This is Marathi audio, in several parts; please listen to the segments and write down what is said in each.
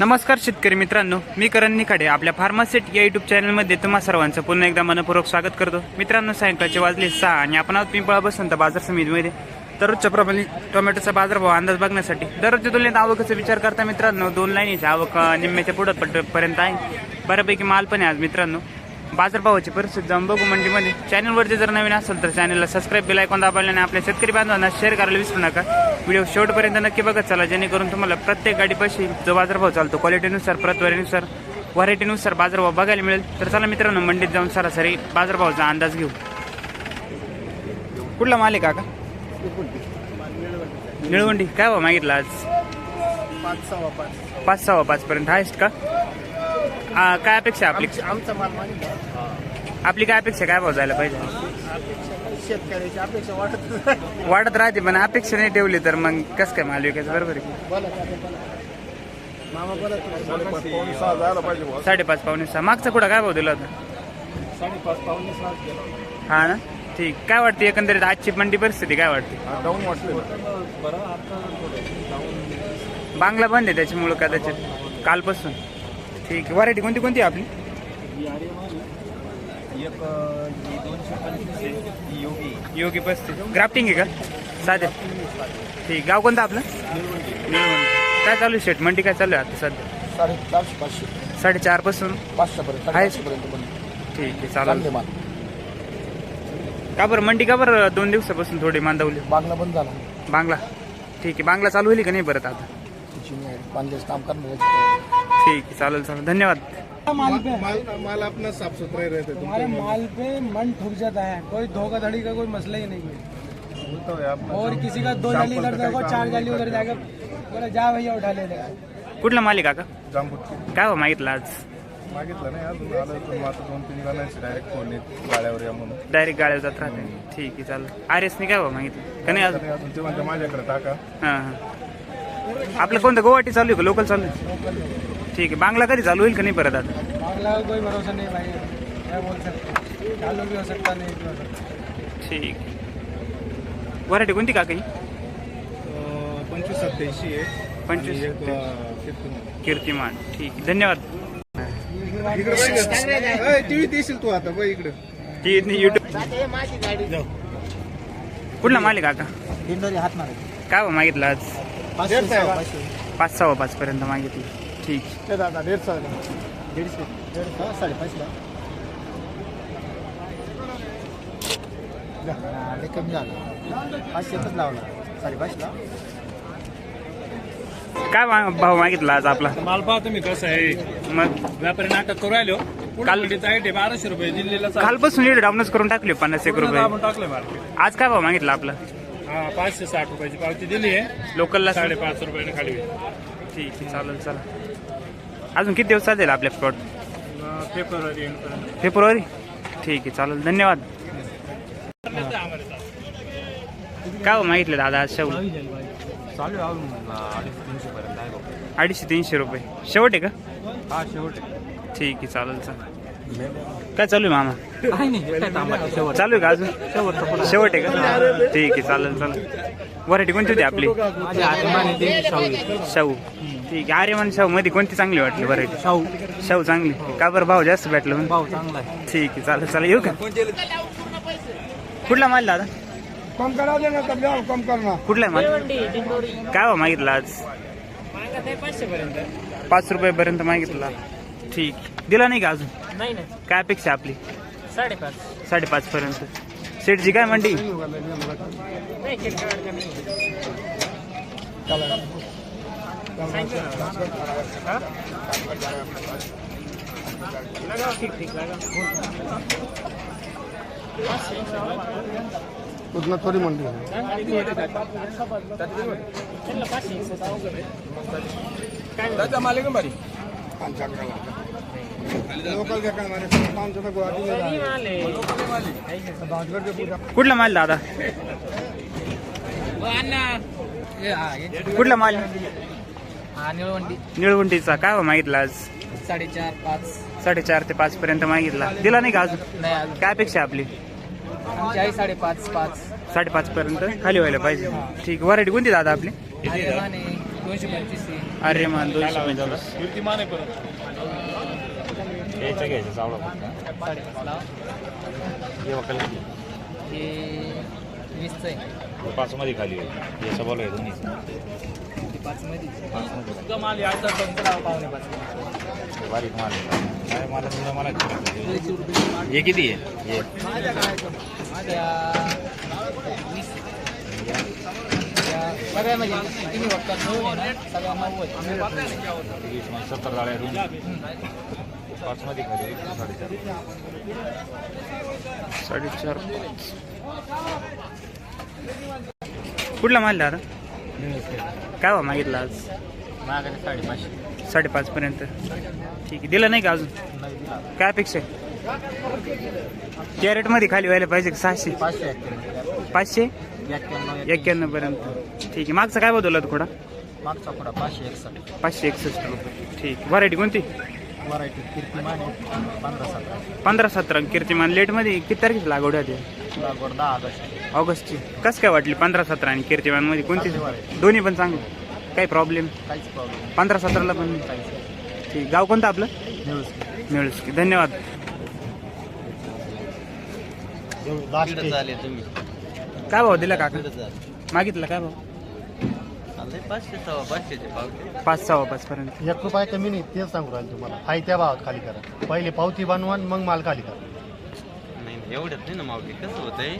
नमस्कार शेतकरी मित्रांनो मी करण निखाडे आपल्या फार्मासेट या युट्यूब चॅनलमध्ये तुम्हा सर्वांचं पुन्हा एकदा मनपूर्वक स्वागत करतो. मित्रांनो सायंकाळचे वाजले सहा आणि आपण आहोत पिंपळा बसंत बाजार समितीमध्ये. दररोजच्या प्रमाणे टोमॅटोचा बाजारभाव अंदाज बघण्यासाठी दररोजच्या तुलनेत आवकाचा विचार करता मित्रांनो दोन लाईनीची आवक निम्म्याच्या पुढं पर्यंत आहे. बऱ्यापैकी माल पण आहे आज मित्रांनो. बाजारभावाची परिस्थिती जाऊन बघू मंडीमध्ये. चॅनलवरती जर नवीन असेल तर चॅनलला सबस्क्राईब बेल दाबायला आणि आपल्या शेतकरी बांधवांना शेअर करायला विसरू नका. व्हिडिओ शेवटपर्यंत नक्की बघत चला जेणेकरून तुम्हाला प्रत्येक गाडीपाशी जो बाजारभाव चालतो क्वालिटीनुसार प्रतवारीनुसार व्हरायटीनुसार बाजारभाव बघायला मिळेल. तर चला मित्रांनो मंडीत जाऊन सरासरी बाजारभावाचा अंदाज घेऊ. कुठला माल आहे काका? निळवंडी. काय भाव मागितला आज? पाच सव्वा पाच. पाच सहा पाच पर्यंत हायस्ट का? आ, काय अपेक्षा आपली? आमचा- आमचा माल मागितला. आपली काय अपेक्षा काय भाव जायला पाहिजे? अपेक्षा शेतकऱ्याची अपेक्षा वाटत नाही. वाढत राहते पण अपेक्षा नाही ठेवली तर मग कसं काय माल विकायचं? बरोबर आहे की? बोला काका, बोला. मामा बोला तुम्ही. पावणे सहा जायला पाहिजे बुवा. साडेपाच पावणे सहा. मागचा कुठं काय भाव दिला होता? साडेपाच पावणे गेला. हा ना? ठीक. काय वाटते एकंदरीत आजची मंडी परिस्थिती काय वाटते? हा, डाऊन वाटले बरं आता थोडं जाऊन बांगला बंद आहे त्याच्यामुळं कदाचित कालपासून. ठीक व्हरायटी कोणती कोणती आहे आपली? बिहारी माल एक ही दोनशे पंचवीस आहे. ही योगी. योगी पस्तीस. ग्राफ्टिंग आहे का? साधे. ठीक गाव कोणतं आपलं? निळवंडी. काय चालू आहे शेट? मंडी काय चालू आहे आता सध्या? साडे चारशे पाचशे. साडेचारपासून? आहे. पण ठीक आहे चालेल. माल. का बरं? मंडी का बरं? दोन दिवसापासून थोडी मांदवली. बांगला बंद झाला. बांगला. ठीक आहे. बांगला चालू होईल का नाही परत आता? काम करणार ठीक आहे चालेल चालेल. धन्यवाद. माल पे. माल माल अपना साफ सुथरा ही रहता है हमारे माल पे मन ठुक जाता है. कोई धोखाधड़ी का कोई मसला ही नहीं है. है अपना और किसी का दो जाली इधर देखो चार जाली उधर जाके बोला जा भैया उठा ले कुठला मालिक काका जांबूत काय हो मागितलं आज? मागितलं नाही अजून आलं तर आता दोन तीन जणांची डायरेक्ट फोन येत गाड्यावर या म्हणून. डायरेक्ट गाड्या जात राहते. ठीक आहे चालेल. आर एसने काय हो मागितलं? का नाही अजून. ते म्हणते माझ्याकडे टाका. हां हां. आपलं कोणतं? गुवाहाटी चालू आहे का? लोकल चालू आहे? ठीक आहे. बांगला कधी चालू होईल का नाही परत आता? बांग्ला का कोई भरोसा नहीं भाई. क्या बोल सकते चालू भी हो सकता नहीं भी हो सकता ठीक व्हरायटी कोणती काका ही? पंचवीस सत्याऐंशी आहे. पंचवीस. कीर्तिमान. ठीक आहे. धन्यवाद. टीव्ही देशील तू आता. बघ इकडे. ती युट्यूब कुठला मालिक काका? दिंडोरी हात मारे काय हो मागितलं आज? पाचशे सहा, पाचशे पाच सहा पाच पर्यंत मागितलं. ठीक. ते दादा दीडशे दीडशे. साडेपाचशे लय कमी झालं. पाचशेच लावला. साडेपाचशेला काय मा- भाव मागितला आज आपला? माल पाहा तुम्ही कसं आहे. मग? व्यापारी नाटक करू राहिलो. काल- काल साईड आहे बाराशे रुपये दिल्लीला चाल- कालपासून लीड डाऊनच करून टाकले पन्नास एक पूर्ण रुपये. दाबून मार्केट आज काय भाव मागितला आपला? हा पाचशे साठ रुपयाची पावती दिली आहे. लोकलला साडेपाच रुपयाने खाली होईल. ठीक आहे चालेल चला. अजून किती दिवस चालेल आपल्या प्लॉट अं, फेब्रुवारी एंडपर्यंत फेब्रुवारी? ठीक आहे चालेल धन्यवाद. काय हो मागितलं दादा आज शेवट चालू आहे अजून अडीचशे तीनशे पर्यंत आहे बघ. अडीचशे तीनशे रुपये. शेवट आहे का? हा शेवट ठीक आहे चालेल चालेल काय चालू आहे मामा? चालू आहे का अजून? शेवट आहे का? ठीक आहे चालेल चालेल. व्हरायटी कोणती होती आपली? शाहू. ठीक आहे आर्यमान शाहू मध्ये कोणती चांगली वाटली व्हरायटी शाहू. शाहू चांगली. का बरं भाव जास्त भेटलं? भाव चांगला ठीक आहे चालेल चालेल येऊ का? कुठला माल दादा? कम करा कम कुठला माल? काय भाव मागितला आज? पाच रुपयापर्यंत मागितला. ठीक. दिला नाही का अजून? नाही नाही. काय अपेक्षा आपली? साडेपाच. साडेपाच पर्यंत. सेठजी काय मंडी नाही किरकोळ का नाही. लगाओ ठीक ठीक लगाओ उतना थोड़ी मंडी है चल पाचशे लोकल हमारे पाँच सौ गुवाहाटी में कुठला माल दादा? कुठला माल? हा निळवंडी निळवंटीचा काय भाव मागितला आज? साडेचार पाच साडेचार ते पाच पर्यंत मागितला. दिला नाही का अजून? काय अपेक्षा आपली? साडेपाच पाच. साडेपाच पर्यंत खाली व्हायला पाहिजे. ठीक व्हरायटी कोणती दादा आपली? दोनशे पंचवीस अरे मान दोनशे पंचवीस. यायचं घ्यायचं चावला फक्त साडेपाच लावा हे। वकल हे वीसचं आहे पाच मध्ये खाली आहे याचं बोला आहे दोन्ही ते पाच मध्ये माल याचा पंच लावा पावणे पाच बारीक माल आहे. काय मला तुला मला दोनशे रुपये माल. हे किती आहे हे? त्या वीस त्या सगळ्यामध्ये तुम्ही बघता नऊ आहे ना सगळ्या नव्वद वीस म्हणजे सत्तर जाळ्या दोन्ही साडेचार. साडेचार. कुठला माल दादा? काय भाव मागितला आज? मागाने साडेपाचशे. साडेपाच पर्यंत. ठीक आहे. दिला नाही का अजून? काय अपेक्षा आहे? कॅरेटमध्ये खाली व्हायला पाहिजे सहाशे? पाचशे एक्क्याण्णव. पर्यंत. ठीक आहे. मागचा काय बदलला थोडा? मागचा पुढा पाचशे एकसष्ट. पाचशे एकसष्ट रुपये. ठीक. व्हरायटी कोणती? व्हरायटी कीर्तिमान आहे. पंधरा सतरा. पंधरा सतरा कीर्तिमान. लेटमध्ये किती तारखेची लागवड आहे ते लागवड दहा ऑगस्ट. ऑगस्टची. कसं काय वाटली पंधरा सतरा आणि कीर्तिमानमध्ये कोणती? दोन्ही पण चांगलं. काही प्रॉब्लेम काहीच प्रॉब्लेम पंधरा सतराला पण? ठीक. गाव कोणतं आपलं? न्यूज मिळूस. की धन्यवाद झाले तुम्ही. काय भाव दिला काका? मागितलं काय भाव? पाचशे सव्वा पाचशेचे पावते पाच सहा पाच पर्यंत. एक रुपया कमी नाही तेच सांगू राहिले तुम्हाला. हाय त्या भावात खाली करा. पहिले पावती बनवा आणि मग माल खाली करा. नाही नाही, एवढ्यात नाही ना मावली कसं होतंय?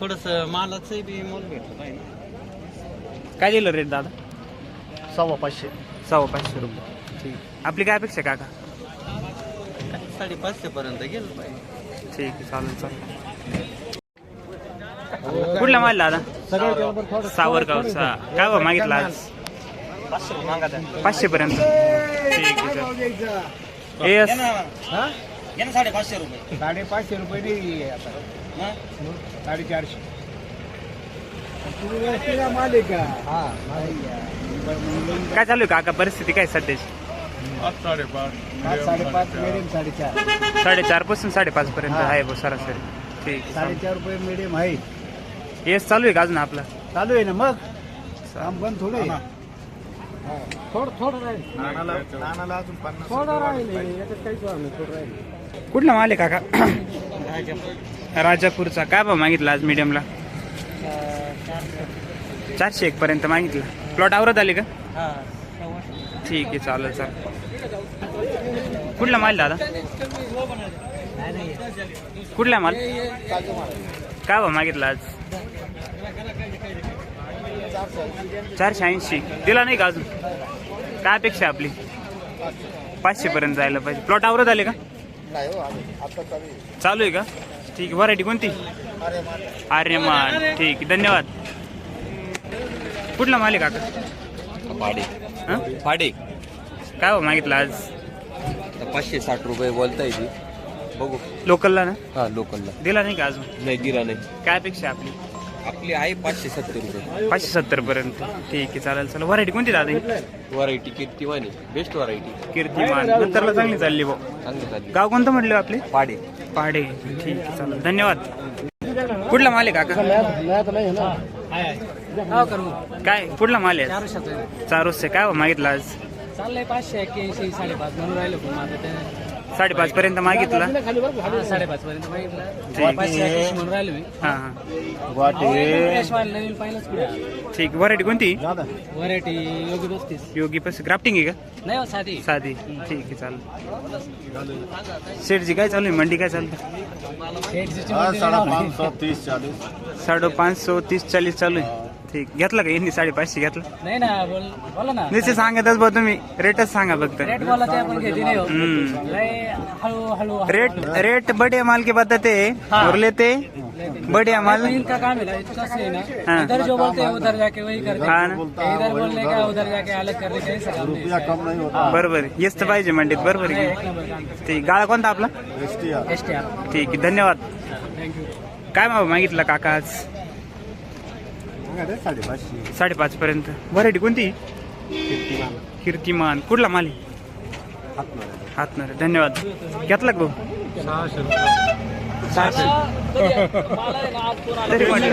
थोडस मालाचं बी मोल भेटलं पाहिजे काय दिलं रेट दादा? सव्वा पाचशे. सव्वा पाचशे रुपये. ठीक. आपली काय अपेक्षा आहे काका? साडेपाचशे पर्यंत गेलं पाहिजे. ठीक आहे चालेल चालेल. कुठला माल दादा? सावरगावचा. काय भाव मागितला आज? पाचशे पर्यंत. ठीक आहे सर एस साडेपाचशे रुपये नाही आता. साडेचारशे. काय चालू आहे काका? परिस्थिती काय सध्याची? साडेपाच. मिडियम साडेचार. पासून साडेपाच पर्यंत आहे बघ सरासरी. ठीक. साडेचार रुपये मिडियम आहे. एस चालू आहे का अजून आपला? चालू आहे ना मग? काम बंद थोडं थोडं थोडं राहील. नानाला नानाला अजून पन्नास थोडं राहिले याच्यात काहीच वाढ नाही थोडं राहील. कुठला माल आहे काका? राजापूरचा. काय भाव मागितला आज मीडियमला चारशे एक पर्यंत मागितला. प्लॉट आवरत आले का? ठीक आहे चालेल चालेल. कुठला माल दादा? कुठला माल? काय भाव मागितला आज? चारशे ऐंशी. दिला नाही का अजून? काय अपेक्षा आपली? पाचशे पर्यंत जायला पाहिजे. प्लॉट आवरत आले का? चालू आहे का? ठीक आहे. व्हरायटी कोणती? आर्यमान. ठीक धन्यवाद. कुठला माल आहे काका? पाडे हं? पाडे काय हो मागितलं आज? पाचशे साठ रुपये बोलता येते बघू. लोकलला ना? हा लोकलला दिला नाही का अजून? नाही दिला नाही. काय अपेक्षा आपली? आपली आहे पाचशे सत्तर रुपये. पाचशे सत्तर पर्यंत. ठीक आहे चालेल चालेल. व्हरायटी कोणती दादा ही? व्हरायटी कीर्तिवानी बेस्ट व्हरायटी कीर्तिमान नंतरला चांगली चालली भाऊ चांगली चालली. गाव कोणतं म्हटलं आपले? पाडे. पहाडे ठीक आहे चालेल. धन्यवाद. कुठला माल आहे काका? हो काय? कुठला माल आहे? चारशे काय हो मागितलं आज? चाललंय पाचशे एक्क्याऐंशी साडेपाच. म्हणून राहिलो पण माझं ते साडेपाच पर्यंत मागितला. हा, साडेपाच पर्यंत ठीक. मागितलं पाचशे एक्क्याऐंशी म्हणून राहिलो मी. हां हां. यशवाल नवीन पाहिलंच कुठे? ठीक. व्हरायटी कोणती? व्हरायटी योगी बसतीस. योगी पस ग्राफ्टिंग आहे का? नाही हो साधी. साधी. ठीक आहे चालेल. शेठजी काय चालू आहे? मंडी काय चालू हा, साडेपाच सौ तीस चालीस साडे पाचशे तीस चाळीस चालू आहे. ठीक घेतलं का? यांनी साडेपाचशे घेतलं? नाही ना बोल बोला ना. निश्चित सांगतच बघ तुम्ही. रेटच सांगा फक्त. रेट बोला ते आपण घेते नाही हो. हम्म. लय हळू हळू रेट रेट बढ़िया माल के बताते हैं. और लेते बढ़िया माल? इनका काम है ना इतना से है हाँ। ना इधर जो बोलते हैं उधर जाके वही करते. हाँ ना. हैं इधर बोलने का उधर जाके अलग करने का ऐसा काम नहीं रुपया कम नहीं होता. बरोबर. हेच तर पाहिजे मंडीत. बरोबर आहे एक की? नंबर काम ठीक गाळा कोणता आपला? एस टी ठीक आहे. धन्यवाद. थँक्यू काय भाव मागितलं काका आज? साडेपाचशे. साडेपाच पर्यंत. व्हरायटी कोणती? कीर्तिमान. कुठला माल हातणार धन्यवाद. घेतला भाऊ? सहाशे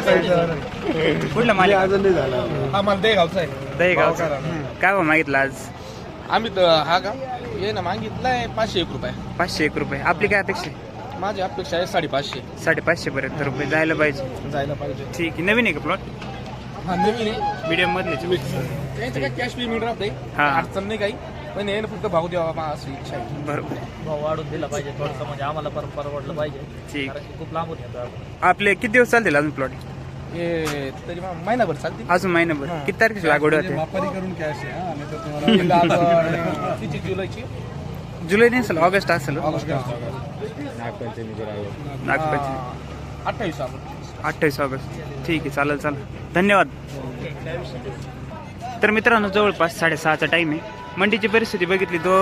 तरी. कुठला हा मला ते गावचा आहे दही गावचा काय भाव मागितला आज? आम्ही तर हा का? ये ना मागितलाय पाचशे एक रुपये. पाचशे एक रुपये. आपली काय अपेक्षा आहे? माझी अपेक्षा आहे साडेपाचशे. साडेपाचशे पर्यंत रुपये. जायला पाहिजे. जायला पाहिजे. ठीक आहे. नवीन आहे का प्लॉट? हा नवीन आहे. मीडियम. मधले त्यांचं काय कॅश पेमेंट राहते हा. अडचण नाही काही. पण हे फक्त भाऊ द्यावा मा अशी इच्छा आहे. बरोबर. भाव वाढून दिला पाहिजे थोडंसं म्हणजे आम्हाला पर परवडलं पाहिजे. ठीक. कारण की खूप लांबून येतो आपले किती दिवस चालतील अजून प्लॉट हे तरी मग महिनाभर चालते अजून महिनाभर. किती तारखेची लागवड होते? व्यापारी करून कॅश आहे आणि तर तुम्हाला तिची जुलैची? जुलै नाही असेल ऑगस्ट असेल. हो. ऑगस्ट नागपंचमी अठ्ठावीस आपण अठ्ठावीस ऑगस्ट. ठीक आहे चालेल चालेल. धन्यवाद. तर मित्रांनो जवळपास साडेसहाचा टाईम आहे. मंडीची परिस्थिती बघितली दो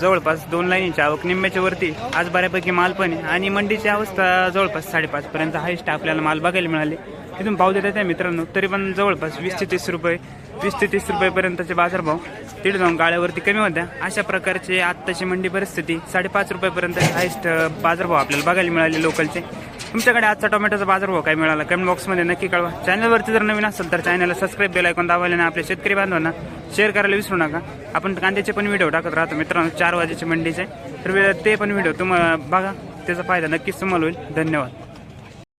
जवळपास दोन लाईनीची आवक निम्म्याच्या वरती. आज बऱ्यापैकी माल पण आहे आणि मंडीची अवस्था जवळपास साडेपाच पर्यंत हायस्ट आपल्याला माल बघायला मिळाले. तिथून पाव देतात आहे मित्रांनो तरी पण जवळपास वीस ते तीस रुपये वीस ते तीस रुपयेपर्यंतचे बाजारभाव तिथे जाऊन गाळ्यावरती कमी होत्या. अशा प्रकारची आत्ताची मंडी परिस्थिती साडेपाच रुपयापर्यंत हायस्ट बाजारभाव आपल्याला बघायला मिळाले लोकलचे. तुमच्याकडे आजचा टोमॅटोचा बाजारभाव काय मिळाला? कमेंट बॉक्समध्ये नक्की कळवा. चॅनलवरती जर नवीन असेल तर चॅनलला सबस्क्राईब बेल ऐकून दाबायला आणि आपल्या शेतकरी बांधवांना शेअर करायला विसरू नका. आपण कांद्याचे पण व्हिडिओ टाकत राहतो मित्रांनो चार वाजेचे मंडीचे. तर ते पण व्हिडिओ तुम्हाला बघा. त्याचा फायदा नक्कीच तुम्हाला होईल. धन्यवाद.